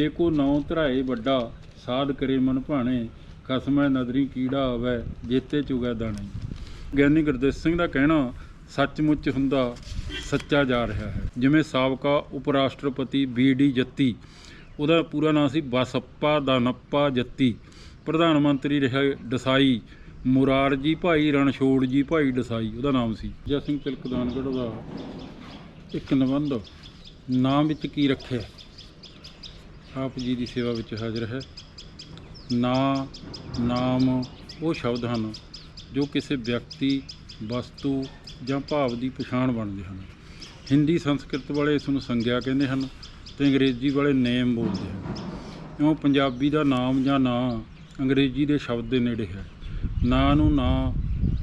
ਜੇ ਕੋ ਨੌ ਧਰਾਏ ਵੱਡਾ, ਸਾਧ ਕਰੇ ਮਨ ਭਾਣੇ ਖਸਮੈ ਨਦਰੀ ਕੀੜਾ ਆਵੈ, ਜੇਤੇ ਚੁਗੈ ਦਾਣੇ। ਗਿਆਨੀ ਗੁਰਦੇਵ ਸਿੰਘ ਦਾ ਕਹਿਣਾ, ਸੱਚਮੁੱਚ ਹੁੰਦਾ, ਸੱਚਾ ਜਾ ਰਿਹਾ ਹੈ। ਜਿਵੇਂ ਸਾਬਕਾ ਉਪ ਰਾਸ਼ਟਰਪਤੀ ਬੀ ਡੀ ਜੱਤੀ, ਉਹਦਾ ਪੂਰਾ ਨਾਮ ਸੀ ਬਸੱਪਾ ਦਾਨੱਪਾ ਜੱਤੀ। ਪ੍ਰਧਾਨ ਮੰਤਰੀ ਰਿਹਾ ਡਸਾਈ ਮੁਰਾਰਜੀ ਭਾਈ, ਰਣਛੋੜ ਜੀ ਭਾਈ ਡਸਾਈ, ਉਹਦਾ ਨਾਮ ਸੀ। ਜੈ ਸਿੰਘ ਤਿਲਕਦਾਨਗੜ ਦਾ ਇੱਕ ਨਿਬੰਧ, ਨਾਮ ਵਿੱਚ ਕੀ ਰੱਖਿਆ? ਆਪ ਜੀ ਦੀ ਸੇਵਾ ਵਿੱਚ ਹਾਜ਼ਰ ਹੈ। ਨਾ, ਨਾਮ ਉਹ ਸ਼ਬਦ ਹਨ ਜੋ ਕਿਸੇ ਵਿਅਕਤੀ, ਵਸਤੂ ਜਾਂ ਭਾਵ ਦੀ ਪਛਾਣ ਬਣਦੇ ਹਨ। ਹਿੰਦੀ ਸੰਸਕ੍ਰਿਤ ਵਾਲੇ ਇਸ ਨੂੰ ਸੰਗਿਆ ਕਹਿੰਦੇ ਹਨ ਤੇ ਅੰਗਰੇਜ਼ੀ ਵਾਲੇ ਨੇਮ ਬੋਲਦੇ ਹਨ। ਇਉਂ ਪੰਜਾਬੀ ਦਾ ਨਾਮ ਜਾਂ ਨਾਂ ਅੰਗਰੇਜ਼ੀ ਦੇ ਸ਼ਬਦ ਦੇ ਨੇੜੇ ਹੈ। ਨਾਂ ਨੂੰ ਨਾਂ,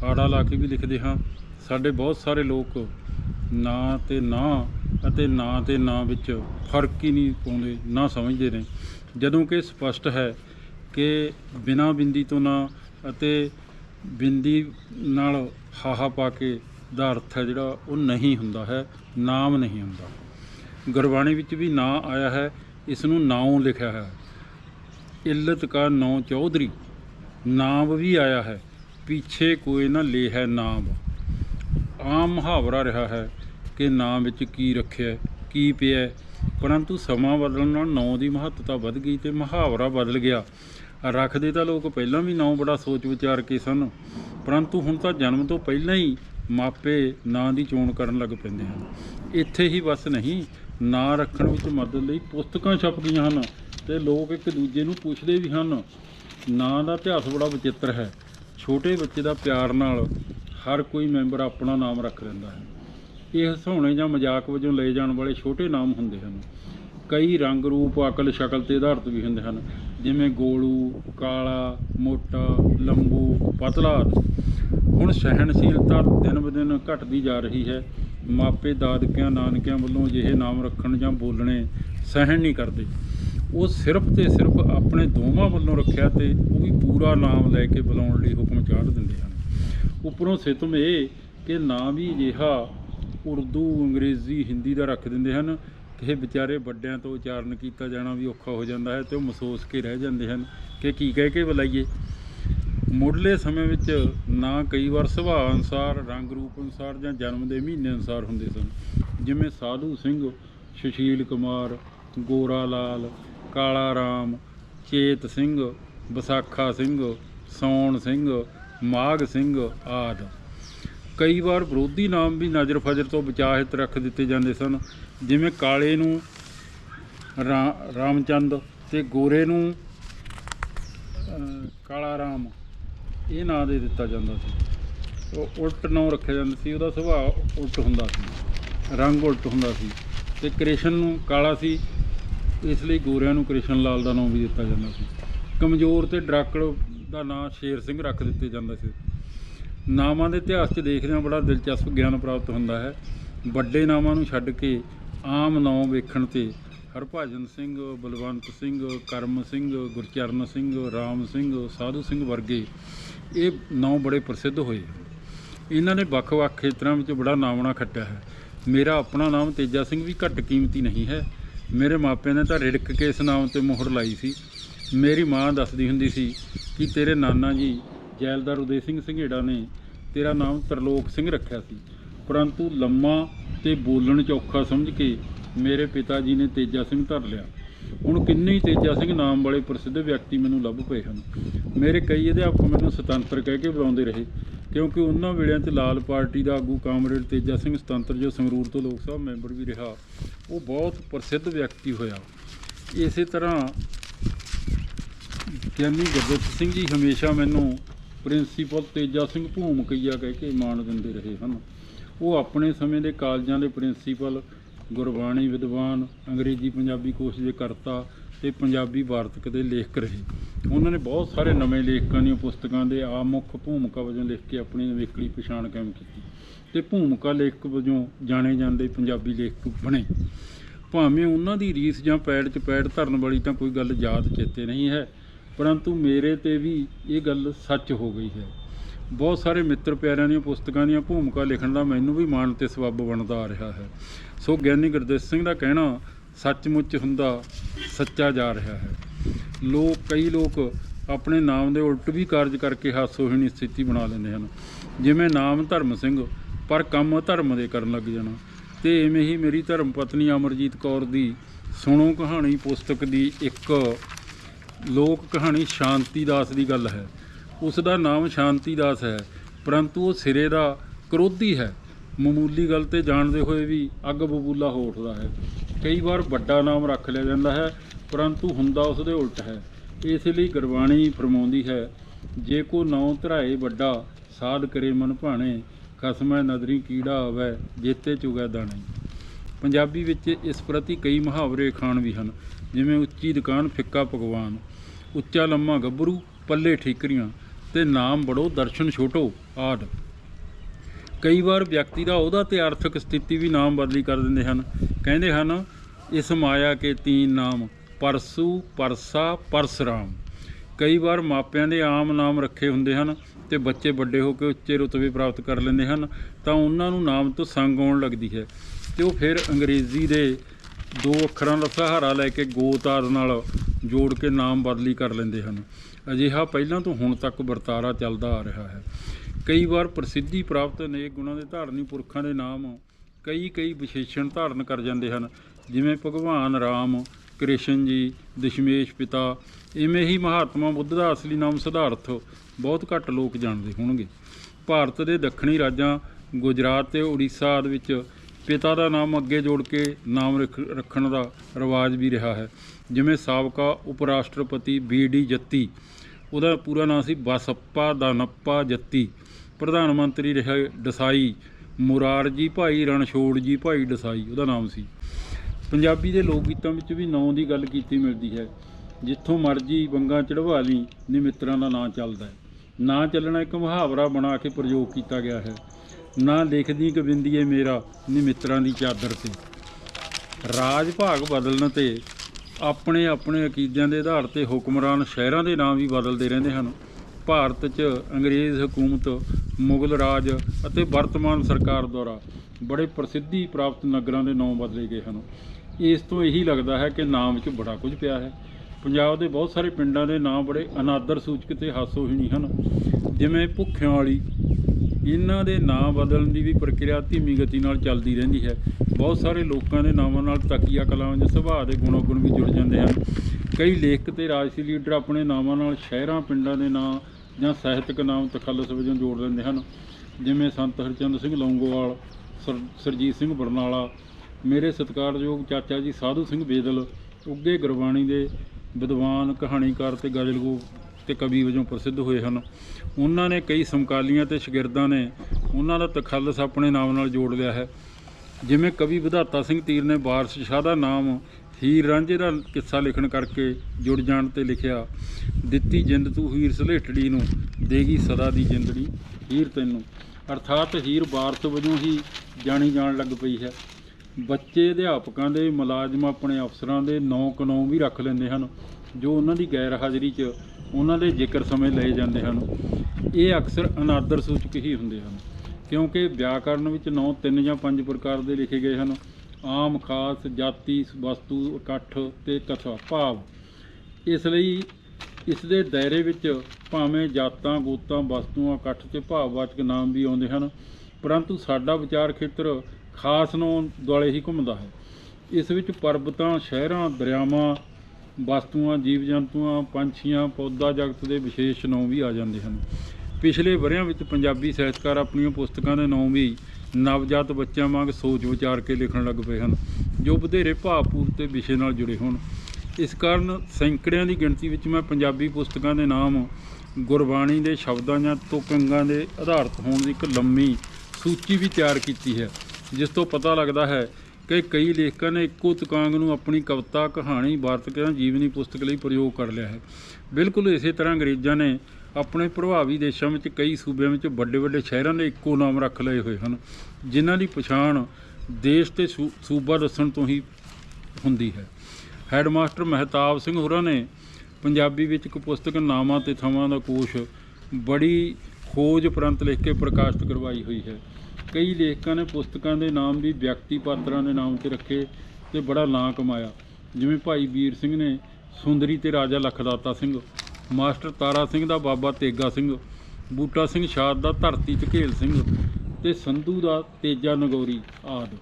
ਆੜਾ ਲਾ ਕੇ ਵੀ ਲਿਖਦੇ ਹਾਂ। ਸਾਡੇ ਬਹੁਤ ਸਾਰੇ ਲੋਕ ਨਾਂ ਤੇ ਨਾਂ ਅਤੇ ਨਾਂ ਤੇ ਨਾਂ ਵਿੱਚ ਫ਼ਰਕ ਹੀ ਨਹੀਂ ਪਾਉਂਦੇ, ਨਾ ਸਮਝਦੇ ਨੇ। ਜਦੋਂ ਕਿ ਸਪਸ਼ਟ ਹੈ ਕਿ ਬਿਨਾਂ ਬਿੰਦੀ ਤੋਂ ਨਾ ਅਤੇ ਬਿੰਦੀ ਨਾਲ ਹਾਹਾ ਪਾ ਕੇ ਦਾ ਅਰਥ ਹੈ ਜਿਹੜਾ, ਉਹ ਨਹੀਂ ਹੁੰਦਾ ਹੈ, ਨਾਮ ਨਹੀਂ ਹੁੰਦਾ। ਗੁਰਬਾਣੀ ਵਿੱਚ ਵੀ ਨਾਂ ਆਇਆ ਹੈ, ਇਸ ਨੂੰ ਨਾਉ ਲਿਖਿਆ ਹੈ। ਇਲਤ ਕਾ ਨੌ ਚੌਧਰੀ, ਨਾਮ ਵੀ ਆਇਆ ਹੈ, ਪਿੱਛੇ ਕੋਈ ਨਾ ਲੇ ਹੈ ਨਾਮ। ਆਮ ਮੁਹਾਵਰਾ ਰਿਹਾ ਹੈ ਕਿ ਨਾਂ ਵਿੱਚ ਕੀ ਰੱਖਿਆ, ਕੀ ਪਿਆ। ਪਰੰਤੂ ਸਮਾਂ ਬਦਲਣ ਨਾਲ ਨਾਂ ਦੀ ਮਹੱਤਤਾ ਵੱਧ ਗਈ ਤੇ ਮੁਹਾਵਰਾ ਬਦਲ ਗਿਆ। ਰੱਖਦੇ ਤਾਂ ਲੋਕ ਪਹਿਲਾਂ ਵੀ ਨਾਂ ਬੜਾ ਸੋਚ ਵਿਚਾਰ ਕੇ ਸਨ, ਪਰੰਤੂ ਹੁਣ ਤਾਂ ਜਨਮ ਤੋਂ ਪਹਿਲਾਂ ਹੀ ਮਾਪੇ ਨਾਂ ਦੀ ਚੋਣ ਕਰਨ ਲੱਗ ਪੈਂਦੇ ਹਨ। ਇੱਥੇ ਹੀ ਬਸ ਨਹੀਂ, ਨਾਂ ਰੱਖਣ ਵਿੱਚ ਮਦਦ ਲਈ ਪੁਸਤਕਾਂ ਛਪਦੀਆਂ ਹਨ ਤੇ ਲੋਕ ਇੱਕ ਦੂਜੇ ਨੂੰ ਪੁੱਛਦੇ ਵੀ ਹਨ। ਨਾਂ ਦਾ ਇਤਿਹਾਸ ਬੜਾ ਵਿਚਿੱਤਰ ਹੈ। ਛੋਟੇ ਬੱਚੇ ਦਾ ਪਿਆਰ ਨਾਲ ਹਰ ਕੋਈ ਮੈਂਬਰ ਆਪਣਾ ਨਾਮ ਰੱਖ ਲੈਂਦਾ ਹੈ। ਇਹ ਹਸਾਉਣੇ ਜਾਂ ਮਜ਼ਾਕ ਵਜੋਂ ਲਏ ਜਾਣ ਵਾਲੇ ਛੋਟੇ ਨਾਮ ਹੁੰਦੇ ਹਨ। ਕਈ ਰੰਗ, ਰੂਪ, ਅਕਲ, ਸ਼ਕਲ ਤੇ ਆਧਾਰਿਤ ਵੀ ਹੁੰਦੇ ਹਨ। ਜਿਵੇਂ ਗੋਲੂ, ਕਾਲਾ, ਮੋਟਾ, ਲੰਬੂ, ਪਤਲਾ ਹੁਣ ਸਹਿਣਸ਼ੀਲਤਾ ਦਿਨ ਬ ਦਿਨ ਘਟਦੀ ਜਾ ਰਹੀ ਹੈ। ਮਾਪੇ ਦਾਦਕਿਆਂ, ਨਾਨਕਿਆਂ ਵੱਲੋਂ ਅਜਿਹੇ ਨਾਮ ਰੱਖਣ ਜਾਂ ਬੋਲਣੇ ਸਹਿਣ ਨਹੀਂ ਕਰਦੇ। ਉਹ ਸਿਰਫ ਤੇ ਸਿਰਫ ਆਪਣੇ ਦੋਵਾਂ ਵੱਲੋਂ ਰੱਖਿਆ ਤੇ ਉਹ ਵੀ ਪੂਰਾ ਨਾਮ ਲੈ ਕੇ ਬੁਲਾਉਣ ਲਈ ਹੁਕਮ ਚਾੜ ਦਿੰਦੇ ਹਨ। ਉੱਪਰੋਂ ਸਿਤਮ ਇਹ ਕਿ ਨਾਂ ਵੀ ਅਜਿਹਾ ਉਰਦੂ, ਅੰਗਰੇਜ਼ੀ, ਹਿੰਦੀ ਦਾ ਰੱਖ ਦਿੰਦੇ ਹਨ ਕਿ ਇਹ ਵਿਚਾਰੇ ਵੱਡਿਆਂ ਤੋਂ ਉਚਾਰਨ ਕੀਤਾ ਜਾਣਾ ਵੀ ਔਖਾ ਹੋ ਜਾਂਦਾ ਹੈ ਤੇ ਉਹ ਮਹਿਸੂਸ ਕੇ ਰਹਿ ਜਾਂਦੇ ਹਨ ਕਿ ਕੀ ਕਹਿ ਕੇ ਬੁਲਾਈਏ। ਮੁੱਢਲੇ ਸਮੇਂ ਵਿੱਚ ਨਾ ਕਈ ਵਾਰ ਸੁਭਾਅ ਅਨੁਸਾਰ, ਰੰਗ ਰੂਪ ਅਨੁਸਾਰ ਜਾਂ ਜਨਮ ਦੇ ਮਹੀਨੇ ਅਨੁਸਾਰ ਹੁੰਦੇ ਸਨ। ਜਿਵੇਂ ਸਾਧੂ ਸਿੰਘ, ਸੁਸ਼ੀਲ ਕੁਮਾਰ, ਗੋਰਾ ਲਾਲ, ਕਾਲਾ ਰਾਮ, ਚੇਤ ਸਿੰਘ, ਵਿਸਾਖਾ ਸਿੰਘ ਸੌਣ ਸਿੰਘ ਮਾਘ ਸਿੰਘ ਆਦਿ। ਕਈ ਵਾਰ ਵਿਰੋਧੀ ਨਾਮ ਵੀ ਨਜ਼ਰ ਫਜਰ ਤੋਂ ਬਚਾਹਿਤ ਰੱਖ ਦਿੱਤੇ ਜਾਂਦੇ ਸਨ, ਜਿਵੇਂ ਕਾਲੇ ਨੂੰ ਰਾ- ਰਾਮਚੰਦ ਤੇ ਗੋਰੇ ਨੂੰ ਕਾਲਾ ਰਾਮ। ਇਹ ਨਾਂ ਦੇ ਦਿੱਤਾ ਜਾਂਦਾ ਸੀ। ਉਹ ਉਲਟ ਨਾਂ ਰੱਖਿਆ ਜਾਂਦਾ ਸੀ, ਉਹਦਾ ਸੁਭਾਅ ਉਲਟ ਹੁੰਦਾ ਸੀ, ਰੰਗ ਉਲਟ ਹੁੰਦਾ ਸੀ ਤੇ ਕ੍ਰਿਸ਼ਨ ਨੂੰ ਕਾਲਾ ਸੀ, ਇਸ ਲਈ ਗੋਰਿਆਂ ਨੂੰ ਕ੍ਰਿਸ਼ਨ ਲਾਲ ਦਾ ਨਾਮ ਵੀ ਦਿੱਤਾ ਜਾਂਦਾ ਸੀ। ਕਮਜ਼ੋਰ ਤੇ ਡਰਾਕੜ ਦਾ ਨਾਂ ਸ਼ੇਰ ਸਿੰਘ ਰੱਖ ਦਿੱਤੇ ਜਾਂਦਾ ਸੀ। ਨਾਵਾਂ ਦੇ ਇਤਿਹਾਸ 'ਚ ਦੇਖਦੇ ਹਾਂ ਬੜਾ ਦਿਲਚਸਪ ਗਿਆਨ ਪ੍ਰਾਪਤ ਹੁੰਦਾ ਹੈ। ਵੱਡੇ ਨਾਵਾਂ ਨੂੰ ਛੱਡ ਕੇ ਆਮ ਨਾਮ ਵੇਖਣ ਤੇ ਹਰਭਜਨ ਸਿੰਘ, ਬਲਵੰਤ ਸਿੰਘ, ਕਰਮ ਸਿੰਘ, ਗੁਰਚਰਨ ਸਿੰਘ, ਰਾਮ ਸਿੰਘ, ਸਾਧੂ ਸਿੰਘ ਵਰਗੇ ਇਹ ਨਾਮ ਬੜੇ ਪ੍ਰਸਿੱਧ ਹੋਏ। ਇਹਨਾਂ ਨੇ ਵੱਖ-ਵੱਖ ਖੇਤਰਾਂ ਵਿੱਚ ਬੜਾ ਨਾਮਣਾ ਖੱਟਿਆ ਹੈ। ਮੇਰਾ ਆਪਣਾ ਨਾਮ ਤੇਜਾ ਸਿੰਘ ਵੀ ਘੱਟ ਕੀਮਤੀ ਨਹੀਂ ਹੈ। ਮੇਰੇ ਮਾਪਿਆਂ ਨੇ ਤਾਂ ਰਿੜਕ ਕੇ ਇਸ ਨਾਮ ਤੇ ਮੋਹਰ ਲਾਈ ਸੀ। ਮੇਰੀ ਮਾਂ ਦੱਸਦੀ ਹੁੰਦੀ ਸੀ ਕਿ ਤੇਰੇ ਨਾਨਾ ਜੀ ਜੈਲਦਾਰ ਉਦੇ ਸਿੰਘ ਸੰਘੇੜਾ ਨੇ ਤੇਰਾ ਨਾਮ ਤਰਲੋਕ ਸਿੰਘ ਰੱਖਿਆ ਸੀ। ਪਰੰਤੂ ਲੰਮਾ ਤੇ ਬੋਲਣ ਚ ਔਖਾ ਸਮਝ ਕੇ ਮੇਰੇ ਪਿਤਾ ਜੀ ਨੇ ਤੇਜਾ ਸਿੰਘ ਧਰ ਲਿਆ। ਹੁਣ ਕਿੰਨੇ ਹੀ ਤੇਜਾ ਸਿੰਘ ਨਾਮ ਵਾਲੇ ਪ੍ਰਸਿੱਧ ਵਿਅਕਤੀ ਮੈਨੂੰ ਲੱਭ ਪਏ ਹਨ। ਮੇਰੇ ਕਈ ਅਧਿਆਪਕ ਮੈਨੂੰ ਸੁਤੰਤਰ ਕਹਿ ਕੇ ਬੁਲਾਉਂਦੇ ਰਹੇ, ਕਿਉਂਕਿ ਉਹਨਾਂ ਵੇਲਿਆਂ 'ਚ ਲਾਲ ਪਾਰਟੀ ਦਾ ਆਗੂ ਕਾਮਰੇਡ ਤੇਜਾ ਸਿੰਘ ਸੁਤੰਤਰ ਜੋ ਸੰਗਰੂਰ ਤੋਂ ਲੋਕ ਸਭਾ ਮੈਂਬਰ ਵੀ ਰਿਹਾ, ਉਹ ਬਹੁਤ ਪ੍ਰਸਿੱਧ ਵਿਅਕਤੀ ਹੋਇਆ। ਇਸੇ ਤਰ੍ਹਾਂ ਗਿਆਨੀ ਗੁਰਦਿੱਤ ਸਿੰਘ ਜੀ ਹਮੇਸ਼ਾ ਮੈਨੂੰ ਪ੍ਰਿੰਸੀਪਲ ਤੇਜਾ ਸਿੰਘ ਭੂਮਕਈਆ ਕਹਿ ਕੇ ਮਾਣ ਦਿੰਦੇ ਰਹੇ ਹਨ। ਉਹ ਆਪਣੇ ਸਮੇਂ ਦੇ ਕਾਲਜਾਂ ਦੇ ਪ੍ਰਿੰਸੀਪਲ, ਗੁਰਬਾਣੀ ਵਿਦਵਾਨ, ਅੰਗਰੇਜ਼ੀ ਪੰਜਾਬੀ ਕੋਰਸ ਦੇ ਕਰਤਾ ਤੇ ਪੰਜਾਬੀ ਵਾਰਤਕ ਦੇ ਲੇਖਕ ਰਹੇ। ਉਹਨਾਂ ਨੇ ਬਹੁਤ ਸਾਰੇ ਨਵੇਂ ਲੇਖਕਾਂ ਦੀਆਂ ਪੁਸਤਕਾਂ ਦੇ ਆਮੁੱਖ ਭੂਮਿਕਾ ਵਜੋਂ ਲਿਖ ਕੇ ਆਪਣੀ ਨਿਵੇਕਲੀ ਪਛਾਣ ਕਾਇਮ ਕੀਤੀ ਤੇ ਭੂਮਿਕਾ ਲੇਖਕ ਵਜੋਂ ਜਾਣੇ ਜਾਂਦੇ ਪੰਜਾਬੀ ਲੇਖਕ ਬਣੇ। ਭਾਵੇਂ ਉਹਨਾਂ ਦੀ ਰੀਸ ਜਾਂ ਪੈੜ 'ਚ ਪੈੜ ਧਰਨ ਵਾਲੀ ਤਾਂ ਕੋਈ ਗੱਲ ਯਾਦ ਚੇਤੇ ਨਹੀਂ ਹੈ। ਪਰੰਤੂ ਮੇਰੇ ਤੇ ਵੀ ਇਹ ਗੱਲ ਸੱਚ ਹੋ ਗਈ ਹੈ। ਬਹੁਤ ਸਾਰੇ ਮਿੱਤਰ ਪਿਆਰਿਆਂ ਦੀਆਂ ਪੁਸਤਕਾਂ ਦੀਆਂ ਭੂਮਿਕਾ ਲਿਖਣ ਦਾ ਮੈਨੂੰ ਵੀ ਮਾਣ ਤੇ ਸਬੱਬ ਬਣਦਾ ਆ ਰਿਹਾ ਹੈ। ਸੋ ਗਿਆਨੀ ਗੁਰਦੇਸ਼ ਸਿੰਘ ਦਾ ਕਹਿਣਾ, ਸੱਚਮੁੱਚ ਹੁੰਦਾ, ਸੱਚਾ ਜਾ ਰਿਹਾ ਹੈ। ਲੋਕ, ਕਈ ਲੋਕ ਆਪਣੇ ਨਾਮ ਦੇ ਉਲਟ ਵੀ ਕਾਰਜ ਕਰਕੇ ਹਾਸੋਹੀਣੀ ਸਥਿਤੀ ਬਣਾ ਲੈਂਦੇ ਹਨ। ਜਿਵੇਂ ਨਾਮ ਧਰਮ ਸਿੰਘ, ਪਰ ਕੰਮ ਧਰਮ ਦੇ ਕਰਨ ਲੱਗ ਜਾਣਾ। ਤੇ ਐਵੇਂ ਹੀ ਮੇਰੀ ਧਰਮ ਪਤਨੀ ਅਮਰਜੀਤ ਕੌਰ ਦੀ ਸੁਣੋ ਕਹਾਣੀ ਪੁਸਤਕ ਦੀ ਇੱਕ ਲੋਕ ਕਹਾਣੀ ਸ਼ਾਂਤੀ ਦਾਸ ਦੀ ਗੱਲ ਹੈ। ਉਸ ਦਾ ਨਾਮ ਸ਼ਾਂਤੀ ਦਾਸ ਹੈ, ਪਰੰਤੂ ਉਹ ਸਿਰੇ ਦਾ ਕਰੋਧੀ ਹੈ। ਮਾਮੂਲੀ ਗੱਲ ਤੇ ਜਾਣਦੇ ਹੋਏ ਵੀ ਅੱਗ ਬਬੂਲਾ ਹੋ ਉੱਠਦਾ ਹੈ। ਕਈ ਵਾਰ ਵੱਡਾ ਨਾਮ ਰੱਖ ਲਿਆ ਜਾਂਦਾ ਹੈ, ਪਰੰਤੂ ਹੁੰਦਾ ਉਸ ਦੇ ਉਲਟ ਹੈ। ਇਸ ਲਈ ਗੁਰਬਾਣੀ ਫਰਮਾਉਂਦੀ ਹੈ, ਜੇ ਕੋ ਨਾਉ ਧਰਾਏ ਵੱਡਾ, ਸਾਧ ਕਰੇ ਮਨ ਭਾਣੇ, ਖਸਮੈ ਨਦਰੀ ਕੀੜਾ ਆਵੈ, ਜੇਤੇ ਚੁਗੈ ਦਾਣੇ। ਪੰਜਾਬੀ ਵਿੱਚ ਇਸ ਪ੍ਰਤੀ ਕਈ ਮੁਹਾਵਰੇ ਖਾਣ ਵੀ ਹਨ। ਜਿਵੇਂ ਉੱਚੀ ਦੁਕਾਨ ਫਿੱਕਾ ਪਕਵਾਨ ਉੱਚਾ ਲੰਮਾ ਗੱਭਰੂ, ਪੱਲੇ ਠੀਕਰੀਆਂ ਤੇ ਨਾਮ ਬੜੋ ਦਰਸ਼ਨ ਛੋਟੋ ਆਦ। ਕਈ ਵਾਰ ਵਿਅਕਤੀ ਦਾ ਉਹਦਾ ਤੇ ਆਰਥਿਕ ਸਥਿਤੀ ਵੀ ਨਾਮ ਬਦਲੀ ਕਰ ਦਿੰਦੇ ਹਨ। ਕਹਿੰਦੇ ਹਨ, ਇਸ ਮਾਇਆ ਕੇ ਤੀਨ ਨਾਮ, ਪਰਸੂ, ਪਰਸਾ, ਪਰਸਰਾਮ। ਕਈ ਵਾਰ ਮਾਪਿਆਂ ਦੇ ਆਮ ਨਾਮ ਰੱਖੇ ਹੁੰਦੇ ਹਨ ਤੇ ਬੱਚੇ ਵੱਡੇ ਹੋ ਕੇ ਉੱਚੇ ਰੁਤਬੇ ਪ੍ਰਾਪਤ ਕਰ ਲੈਂਦੇ ਹਨ, ਤਾਂ ਉਹਨਾਂ ਨੂੰ ਨਾਮ ਤੋਂ ਸੰਗ ਆਉਣ ਲੱਗਦੀ ਹੈ। ਤੇ ਉਹ ਫਿਰ ਅੰਗਰੇਜ਼ੀ ਦੇ ਦੋ ਅੱਖਰਾਂ ਦਾ ਸਹਾਰਾ ਲੈ ਕੇ ਗੋਤ ਆਦਿ ਨਾਲ ਜੋੜ ਕੇ ਨਾਮ ਬਦਲੀ ਕਰ ਲੈਂਦੇ ਹਨ। ਅਜਿਹਾ ਪਹਿਲਾਂ ਤੋਂ ਹੁਣ ਤੱਕ ਵਰਤਾਰਾ ਚੱਲਦਾ ਆ ਰਿਹਾ ਹੈ। ਕਈ ਵਾਰ ਪ੍ਰਸਿੱਧੀ ਪ੍ਰਾਪਤ ਅਨੇਕ ਗੁਣਾਂ ਦੇ ਧਾਰਨੀ ਪੁਰਖਾਂ ਦੇ ਨਾਮ ਕਈ ਕਈ ਵਿਸ਼ੇਸ਼ਣ ਧਾਰਨ ਕਰ ਜਾਂਦੇ ਹਨ। ਜਿਵੇਂ ਭਗਵਾਨ ਰਾਮ, ਕ੍ਰਿਸ਼ਨ ਜੀ, ਦਸ਼ਮੇਸ਼ ਪਿਤਾ, ਇਵੇਂ ਹੀ ਮਹਾਤਮਾ ਬੁੱਧ ਦਾ ਅਸਲੀ ਨਾਮ ਸਿਧਾਰਥ ਬਹੁਤ ਘੱਟ ਲੋਕ ਜਾਣਦੇ ਹੋਣਗੇ। ਭਾਰਤ ਦੇ ਦੱਖਣੀ ਰਾਜਾਂ, ਗੁਜਰਾਤ ਤੇ ਉੜੀਸਾ ਆਦਿ ਵਿੱਚ ਪਿਤਾ ਦਾ ਨਾਮ ਅੱਗੇ ਜੋੜ ਕੇ ਨਾਮ ਰੱਖ- ਰੱਖਣ ਦਾ ਰਿਵਾਜ ਵੀ ਰਿਹਾ ਹੈ। ਜਿਵੇਂ ਸਾਬਕਾ ਉਪ ਰਾਸ਼ਟਰਪਤੀ ਬੀ ਡੀ ਜੱਤੀ, ਉਹਦਾ ਪੂਰਾ ਨਾਮ ਸੀ ਬਸੱਪਾ ਦਾਨੱਪਾ ਜੱਤੀ। ਪ੍ਰਧਾਨ ਮੰਤਰੀ ਰਹੇ ਡਸਾਈ, ਮੁਰਾਰਜੀ ਭਾਈ ਰਣਛੋੜ ਜੀ ਭਾਈ ਡਸਾਈ, ਉਹਦਾ ਨਾਮ ਸੀ। ਪੰਜਾਬੀ ਦੇ ਲੋਕ ਗੀਤਾਂ ਵਿੱਚ ਵੀ ਨਾਂ ਦੀ ਗੱਲ ਕੀਤੀ ਮਿਲਦੀ ਹੈ। ਜਿੱਥੋਂ ਮਰਜ਼ੀ ਬੰਗਾ ਚੜਵਾ ਲਈ ਨੀ ਮਿੱਤਰਾਂ ਦਾ ਨਾਂ ਚੱਲਦਾ ਹੈ। ਨਾਂ ਚੱਲਣਾ ਇੱਕ ਮੁਹਾਵਰਾ ਬਣਾ ਕੇ ਪ੍ਰਯੋਗ ਕੀਤਾ ਗਿਆ ਹੈ। ਨਾ ਲਿਖਦੀ ਕਬਿੰਦੀਏ ਮੇਰਾ, ਨੀ ਮਿੱਤਰਾਂ ਦੀ ਚਾਦਰ ਤੇ। ਰਾਜ ਭਾਗ ਬਦਲਣ ਤੇ ਆਪਣੇ ਆਪਣੇ ਅਕੀਦਿਆਂ ਦੇ ਆਧਾਰ ਤੇ ਹੁਕਮਰਾਨ ਸ਼ਹਿਰਾਂ ਦੇ ਨਾਮ ਵੀ ਬਦਲਦੇ ਰਹਿੰਦੇ ਹਨ। ਭਾਰਤ 'ਚ ਅੰਗਰੇਜ਼ ਹਕੂਮਤ, ਮੁਗਲ ਰਾਜ ਅਤੇ ਵਰਤਮਾਨ ਸਰਕਾਰ ਦੁਆਰਾ ਬੜੇ ਪ੍ਰਸਿੱਧੀ ਪ੍ਰਾਪਤ ਨਗਰਾਂ ਦੇ ਨਾਮ ਬਦਲੇ ਗਏ ਹਨ। ਇਸ ਤੋਂ ਇਹੀ ਲੱਗਦਾ ਹੈ ਕਿ ਨਾਮ ਵਿੱਚ ਬੜਾ ਕੁਝ ਪਿਆ ਹੈ। ਪੰਜਾਬ ਦੇ ਬਹੁਤ ਸਾਰੇ ਪਿੰਡਾਂ ਦੇ ਨਾਮ ਬੜੇ ਅਨਾਦਰ ਸੂਚਕ ਤੇ ਹਾਸੋਹੀਣੀ ਹਨ। ਜਿਵੇਂ ਭੁੱਖਿਆਂ ਵਾਲੀ ਇਹਨਾਂ ਦੇ ਨਾਂ ਬਦਲਣ ਦੀ ਵੀ ਪ੍ਰਕਿਰਿਆ ਧੀਮੀ ਗਤੀ ਨਾਲ ਚੱਲਦੀ ਰਹਿੰਦੀ ਹੈ। ਬਹੁਤ ਸਾਰੇ ਲੋਕਾਂ ਦੇ ਨਾਵਾਂ ਨਾਲ ਤਕੀਆ ਕਲਾਮ ਜਾਂ ਸੁਭਾਅ ਦੇ ਗੁਣੋ ਗੁਣ ਵੀ ਜੁੜ ਜਾਂਦੇ ਹਨ। ਕਈ ਲੇਖਕ ਤੇ ਰਾਜਸੀ ਲੀਡਰ ਆਪਣੇ ਨਾਵਾਂ ਨਾਲ ਸ਼ਹਿਰਾਂ, ਪਿੰਡਾਂ ਦੇ ਨਾਂ ਜਾਂ ਸਾਹਿਤਕ ਨਾਮ ਤਖੱਲਸ ਵਜੋਂ ਜੋੜ ਲੈਂਦੇ ਹਨ। ਜਿਵੇਂ ਸੰਤ ਹਰਚੰਦ ਸਿੰਘ ਲੌਂਗੋਵਾਲ, ਸਰ- ਸਰਜੀਤ ਸਿੰਘ ਬਰਨਾਲਾ, ਮੇਰੇ ਸਤਿਕਾਰਯੋਗ ਚਾਚਾ ਜੀ ਸਾਧੂ ਸਿੰਘ ਬੇਦਲ, ਉੱਗੇ ਗੁਰਬਾਣੀ ਦੇ ਵਿਦਵਾਨ, ਕਹਾਣੀਕਾਰ ਤੇ ਗਜ਼ਲਗੋ ਤੇ ਕਵੀ ਵਜੋਂ ਪ੍ਰਸਿੱਧ ਹੋਏ ਹਨ। ਉਹਨਾਂ ਨੇ ਕਈ ਸਮਕਾਲੀਆਂ ਤੇ ਸ਼ਾਗਿਰਦਾਂ ਨੇ ਉਹਨਾਂ ਦਾ ਤਖੱਲਸ ਆਪਣੇ ਨਾਮ ਨਾਲ ਜੋੜ ਲਿਆ ਹੈ। ਜਿਵੇਂ ਕਵੀ ਵਿਧਾਤਾ ਸਿੰਘ ਤੀਰ ਨੇ ਵਾਰਸ ਸ਼ਾਹ ਦਾ ਨਾਮ ਹੀਰ ਰਾਂਝੇ ਦਾ ਕਿੱਸਾ ਲਿਖਣ ਕਰਕੇ ਜੁੜ ਜਾਣ ਤੇ ਲਿਖਿਆ, ਦਿੱਤੀ ਜਿੰਦ ਤੂੰ ਹੀਰ ਸਲੇਟੜੀ ਨੂੰ, ਦੇਗੀ ਸਦਾ ਦੀ ਜਿੰਦੜੀ ਹੀਰ ਤੈਨੂੰ। ਅਰਥਾਤ ਹੀਰ ਵਾਰਸ ਵਜੋਂ ਹੀ ਜਾਣੀ ਜਾਣ ਲੱਗ ਪਈ ਹੈ। ਬੱਚੇ ਅਧਿਆਪਕਾਂ ਦੇ ਮੁਲਾਜ਼ਮ ਆਪਣੇ ਅਫਸਰਾਂ ਦੇ ਨਾਂ ਕਨੌਂ ਵੀ ਰੱਖ ਲੈਂਦੇ ਹਨ, ਜੋ ਉਹਨਾਂ ਦੀ ਗੈਰ ਹਾਜ਼ਰੀ 'ਚ ਉਹਨਾਂ ਦੇ ਜ਼ਿਕਰ ਸਮੇਂ ਲਏ ਜਾਂਦੇ ਹਨ, ਇਹ ਅਕਸਰ ਅਨਾਦਰ ਸੂਚਕ ਹੀ ਹੁੰਦੇ ਹਨ, ਕਿਉਂਕਿ ਵਿਆਕਰਨ ਵਿੱਚ ਨੌ, ਤਿੰਨ ਜਾਂ ਪੰਜ ਪ੍ਰਕਾਰ ਦੇ ਲਿਖੇ ਗਏ ਹਨ। ਆਮ, ਖਾਸ, ਜਾਤੀ, ਵਸਤੂ, ਇਕੱਠ ਤੇ ਕਥਾ, ਭਾਵ। ਇਸ ਲਈ ਇਸ ਦੇ ਦਾਇਰੇ ਵਿੱਚ ਭਾਵੇਂ ਜਾਤਾਂ, ਗੋਤਾਂ, ਵਸਤੂਆਂ, ਇਕੱਠ ਤੇ ਭਾਵਵਾਚਕ ਨਾਮ ਵੀ ਆਉਂਦੇ ਹਨ, ਪਰੰਤੂ ਸਾਡਾ ਵਿਚਾਰ ਖੇਤਰ ਖਾਸ ਨਾਂ ਦੁਆਲੇ ਹੀ ਘੁੰਮਦਾ ਹੈ। ਇਸ ਵਿੱਚ ਪਰਬਤਾਂ, ਸ਼ਹਿਰਾਂ, ਦਰਿਆਵਾਂ ਵਸਤੂਆਂ ਜੀਵ ਜੰਤੂਆਂ ਪੰਛੀਆਂ, ਪੌਦਾ ਜਗਤ ਦੇ ਵਿਸ਼ੇਸ਼ ਨਾਂ ਵੀ ਆ ਜਾਂਦੇ ਹਨ। ਪਿਛਲੇ ਵਰ੍ਹਿਆਂ ਵਿੱਚ ਪੰਜਾਬੀ ਸਾਹਿਤਕਾਰ ਆਪਣੀਆਂ ਪੁਸਤਕਾਂ ਦੇ ਨਾਂ ਵੀ ਨਵਜਾਤ ਬੱਚਿਆਂ ਵਾਂਗ ਸੋਚ ਵਿਚਾਰ ਕੇ ਲਿਖਣ ਲੱਗ ਪਏ ਹਨ, ਜੋ ਵਧੇਰੇ ਭਾਵਪੂਰ ਤੇ ਵਿਸ਼ੇ ਨਾਲ ਜੁੜੇ ਹੋਣ। ਇਸ ਕਾਰਨ ਸੈਂਕੜਿਆਂ ਦੀ ਗਿਣਤੀ ਵਿੱਚ ਮੈਂ ਪੰਜਾਬੀ ਪੁਸਤਕਾਂ ਦੇ ਨਾਮ, ਗੁਰਬਾਣੀ ਦੇ ਸ਼ਬਦਾਂ ਜਾਂ ਤੁਕੰਗਾਂ ਦੇ ਆਧਾਰਿਤ ਹੋਣ ਦੀ ਇੱਕ ਲੰਮੀ ਸੂਚੀ ਵੀ ਤਿਆਰ ਕੀਤੀ ਹੈ, ਜਿਸ ਤੋਂ ਪਤਾ ਲੱਗਦਾ ਹੈ ਕਿ ਕਈ ਲੇਖਕਾਂ ਨੇ ਇੱਕੋ ਤੁਕਾਂਗ ਨੂੰ ਆਪਣੀ ਕਵਿਤਾ, ਕਹਾਣੀ, ਵਾਰਤਕ ਜਾਂ ਜੀਵਨੀ ਪੁਸਤਕ ਲਈ ਪ੍ਰਯੋਗ ਕਰ ਲਿਆ ਹੈ। ਬਿਲਕੁਲ ਇਸੇ ਤਰ੍ਹਾਂ ਅੰਗਰੇਜ਼ਾਂ ਨੇ ਆਪਣੇ ਪ੍ਰਭਾਵੀ ਦੇਸ਼ਾਂ ਵਿੱਚ ਕਈ ਸੂਬਿਆਂ ਵਿੱਚ ਵੱਡੇ ਵੱਡੇ ਸ਼ਹਿਰਾਂ ਦੇ ਇੱਕੋ ਨਾਮ ਰੱਖ ਲਏ ਹੋਏ ਹਨ, ਜਿਨ੍ਹਾਂ ਦੀ ਪਛਾਣ ਦੇਸ਼ ਤੇ ਸੂ- ਸੂਬਾ ਦੱਸਣ ਤੋਂ ਹੀ ਹੁੰਦੀ ਹੈ। ਹੈਡਮਾਸਟਰ ਮਹਿਤਾਬ ਸਿੰਘ ਹੋਰਾਂ ਨੇ ਪੰਜਾਬੀ ਵਿੱਚ ਇੱਕ ਪੁਸਤਕ ਨਾਮਾਂ ਤੇ ਥਾਵਾਂ ਦਾ ਕੋਸ਼ ਬੜੀ ਖੋਜ ਉਪਰੰਤ ਲਿਖ ਕੇ ਪ੍ਰਕਾਸ਼ਿਤ ਕਰਵਾਈ ਹੋਈ ਹੈ। ਕਈ ਲੇਖਕਾਂ ਨੇ ਪੁਸਤਕਾਂ ਦੇ ਨਾਮ ਵੀ ਵਿਅਕਤੀ ਪਾਤਰਾਂ ਦੇ ਨਾਮ ਤੇ ਰੱਖੇ ਤੇ ਬੜਾ ਨਾਂ ਕਮਾਇਆ। ਜਿਵੇਂ ਭਾਈ ਵੀਰ ਸਿੰਘ ਨੇ ਸੁੰਦਰੀ ਤੇ ਰਾਜਾ ਲਖਦਾਤਾ ਸਿੰਘ, ਮਾਸਟਰ ਤਾਰਾ ਸਿੰਘ ਦਾ ਬਾਬਾ ਤੇਗਾ ਸਿੰਘ, ਬੂਟਾ ਸਿੰਘ ਸ਼ਾਦ ਦਾ ਧਰਤੀ ਝਕੇਲ ਸਿੰਘ ਤੇ ਸੰਧੂ ਦਾ ਤੇਜਾ ਨਗੌਰੀ ਆਦਿ।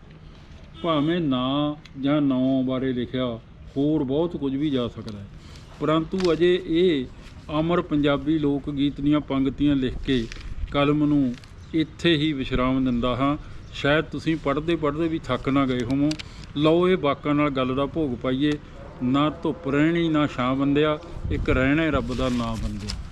ਭਾਵੇਂ ਨਾਂ ਜਾਂ ਨਾਂ ਬਾਰੇ ਲਿਖਿਆ ਹੋਰ ਬਹੁਤ ਕੁਝ ਵੀ ਜਾ ਸਕਦਾ ਹੈ। ਪਰੰਤੂ ਅਜੇ ਇਹ ਅਮਰ ਪੰਜਾਬੀ ਲੋਕ ਗੀਤ ਦੀਆਂ ਪੰਗਤੀਆਂ ਲਿਖ ਕੇ ਕਲਮ ਨੂੰ ਇੱਥੇ ਹੀ ਵਿਸ਼ਰਾਮ ਦਿੰਦਾ ਹਾਂ। ਸ਼ਾਇਦ ਤੁਸੀਂ ਪੜ੍ਹਦੇ ਪੜ੍ਹਦੇ ਵੀ ਥੱਕ ਨਾ ਗਏ ਹੋਵੋ। ਲਓ ਇਹ ਵਾਕਾਂ ਨਾਲ ਗੱਲ ਦਾ ਭੋਗ ਪਾਈਏ। ਨਾ ਧੁੱਪ ਰਹਿਣੀ, ਨਾ ਛਾਂ ਬੰਦਿਆ। ਇੱਕ ਰਹਿਣਾ ਰੱਬ ਦਾ ਨਾਮ ਬੰਦਿਆ।